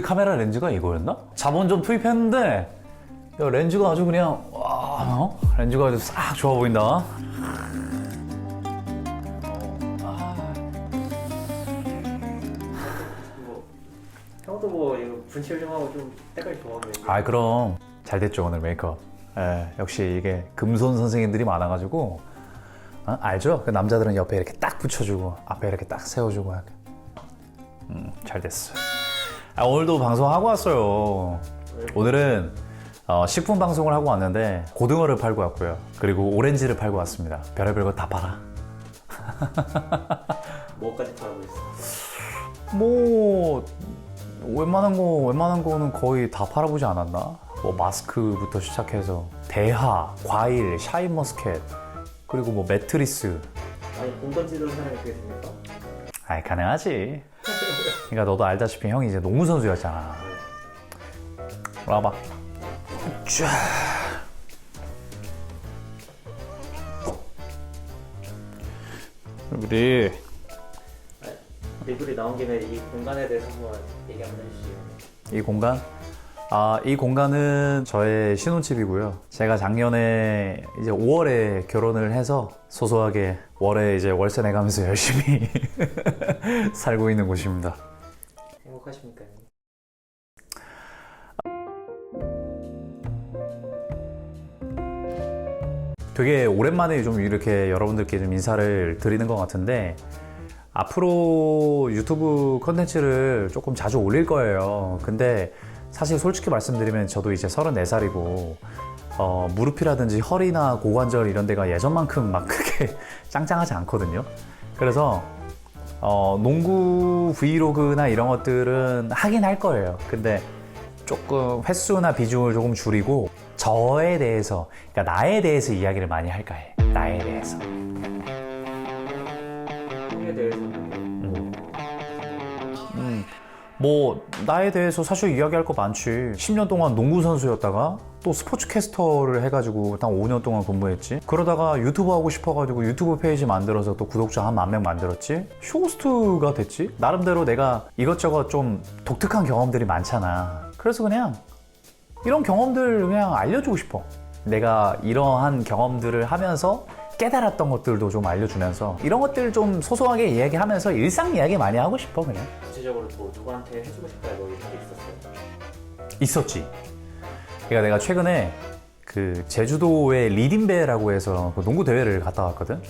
카메라 렌즈가 이거였나? 자본점 투입했는데 야, 렌즈가 아주 그냥 와 어? 렌즈가 아주 싹 좋아 보인다 뭐 형도 뭐 이거 분칠 좀 하고 좀 때깔 좋아 보이는데 아 그럼 잘 됐죠 오늘 메이크업 예, 역시 이게 금손 선생님들이 많아가지고 어? 알죠? 그 남자들은 옆에 이렇게 딱 붙여주고 앞에 이렇게 딱 세워주고. 음, 잘 됐어 아, 오늘도 방송하고 왔어요. 오늘은 어, 식품 방송을 하고 왔는데 고등어를 팔고 왔고요. 그리고 오렌지를 팔고 왔습니다. 별의별 거 다 팔아. 뭐까지 팔고 있어? 뭐 웬만한 거 웬만한 거는 거의 다 팔아보지 않았나? 뭐 마스크부터 시작해서 대하, 과일, 샤인머스켓 그리고 뭐 매트리스. 아니 공 던지던 사람이 그게 됩니까? 아이 가능하지 그러니까 너도 알다시피 형이 이제 농구 선수였잖아. 와봐. 쫙 우리 리뷰리 나온 김에 이 공간에 대해서 한번 얘기 한번 해주시죠. 이 공간? 아, 이 공간은 저의 신혼집이고요. 제가 작년에 이제 5월에 결혼을 해서 소소하게 월에 이제 월세 내가면서 열심히 살고 있는 곳입니다. 행복하십니까? 되게 오랜만에 좀 이렇게 여러분들께 좀 인사를 드리는 것 같은데 앞으로 유튜브 컨텐츠를 조금 자주 올릴 거예요. 근데 사실 솔직히 말씀드리면 저도 이제 34살이고 어, 무릎이라든지 허리나 고관절 이런 데가 예전만큼 막 크게 짱짱하지 않거든요. 그래서 어, 농구 브이로그나 이런 것들은 하긴 할 거예요. 근데 조금 횟수나 비중을 조금 줄이고 저에 대해서, 그러니까 나에 대해서 이야기를 많이 할까 해. 나에 대해서. 꿈에 대해서는 음, 뭐 나에 대해서 사실 이야기할 거 많지. 10년 동안 농구 선수였다가 또 스포츠 캐스터를 해가지고 딱 5년 동안 근무했지. 그러다가 유튜브 하고 싶어가지고 유튜브 페이지 만들어서 또 구독자 한 만 명 만들었지. 쇼호스트가 됐지. 나름대로 내가 이것저것 좀 독특한 경험들이 많잖아. 그래서 그냥 이런 경험들 그냥 알려주고 싶어. 내가 이러한 경험들을 하면서 깨달았던 것들도 좀 알려주면서 이런 것들 좀 소소하게 이야기하면서 일상 이야기 많이 하고 싶어 그냥. 구체적으로 뭐 누구한테 해주고 싶다 뭐 이런 게 있었어요? 있었지. 그러니까 내가 최근에 그 제주도의 리딘배라고 해서 그 농구 대회를 갔다 왔거든.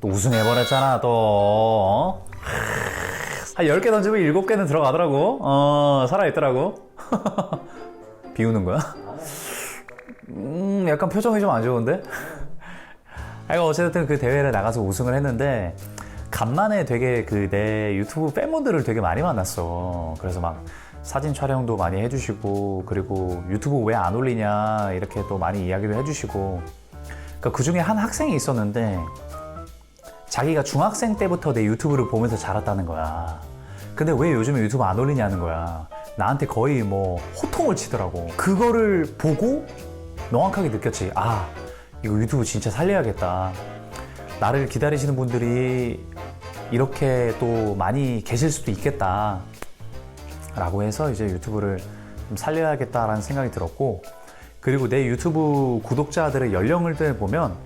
또 우승해버렸잖아 또. 어? 한 10개 던지면 7개는 들어가더라고. 어, 살아있더라고. 비우는 거야? 음, 약간 표정이 좀 안 좋은데? 아이고, 어쨌든 그 대회를 나가서 우승을 했는데, 간만에 되게 그 내 유튜브 팬분들을 되게 많이 만났어. 그래서 막 사진 촬영도 많이 해주시고, 그리고 유튜브 왜 안 올리냐, 이렇게 또 많이 이야기도 해주시고. 그그 중에 한 학생이 있었는데, 자기가 중학생 때부터 내 유튜브를 보면서 자랐다는 거야. 근데 왜 요즘에 유튜브 안 올리냐는 거야. 나한테 거의 뭐 호통을 치더라고. 그거를 보고 명확하게 느꼈지. 아, 이거 유튜브 진짜 살려야겠다. 나를 기다리시는 분들이 이렇게 또 많이 계실 수도 있겠다. 라고 해서 이제 유튜브를 좀 살려야겠다라는 생각이 들었고, 그리고 내 유튜브 구독자들의 연령을 보면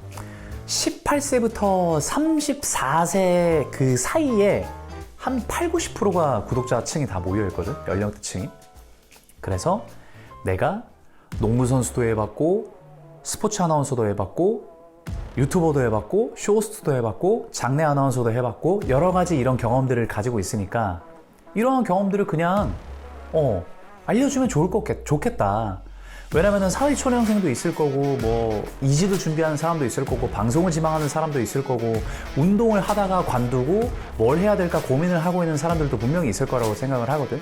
18세부터 34세 그 사이에 한 8, 90%가 구독자층이 다 모여있거든, 연령대층이. 그래서 내가 농구 선수도 해봤고, 스포츠 아나운서도 해봤고, 유튜버도 해봤고, 쇼호스트도 해봤고, 장내 아나운서도 해봤고, 여러 가지 이런 경험들을 가지고 있으니까, 이러한 경험들을 그냥, 어, 알려주면 좋을 것, 같- 좋겠다. 왜냐면은 사회 초년생도 있을 거고, 뭐, 이직을 준비하는 사람도 있을 거고, 방송을 지망하는 사람도 있을 거고, 운동을 하다가 관두고 뭘 해야 될까 고민을 하고 있는 사람들도 분명히 있을 거라고 생각을 하거든.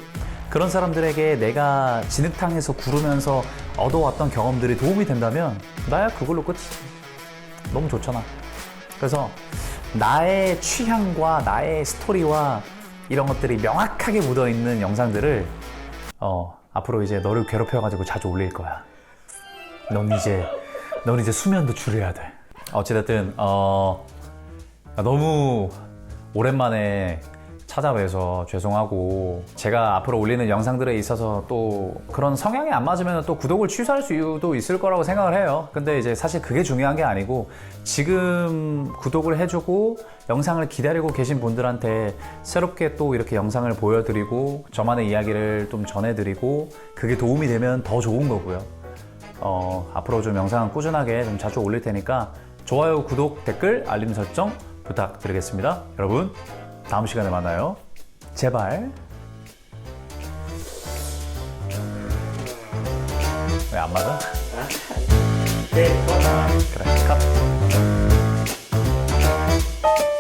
그런 사람들에게 내가 진흙탕에서 구르면서 얻어왔던 경험들이 도움이 된다면, 나야 그걸로 끝이지. 너무 좋잖아. 그래서 나의 취향과 나의 스토리와 이런 것들이 명확하게 묻어 있는 영상들을 어, 앞으로 이제 너를 괴롭혀가지고 자주 올릴 거야. 넌 이제 넌 이제 수면도 줄여야 돼. 어찌됐든 어, 너무 오랜만에 찾아뵈서 죄송하고 제가 앞으로 올리는 영상들에 있어서 또 그런 성향이 안 맞으면 또 구독을 취소할 수도 있을 거라고 생각을 해요. 근데 이제 사실 그게 중요한 게 아니고 지금 구독을 해주고 영상을 기다리고 계신 분들한테 새롭게 또 이렇게 영상을 보여드리고 저만의 이야기를 좀 전해드리고 그게 도움이 되면 더 좋은 거고요. 어, 앞으로 좀 영상 꾸준하게 좀 자주 올릴 테니까 좋아요, 구독, 댓글, 알림 설정 부탁드리겠습니다. 여러분, 다음 시간에 만나요. 제발. 왜 안 맞아? 네. 그래, 컷.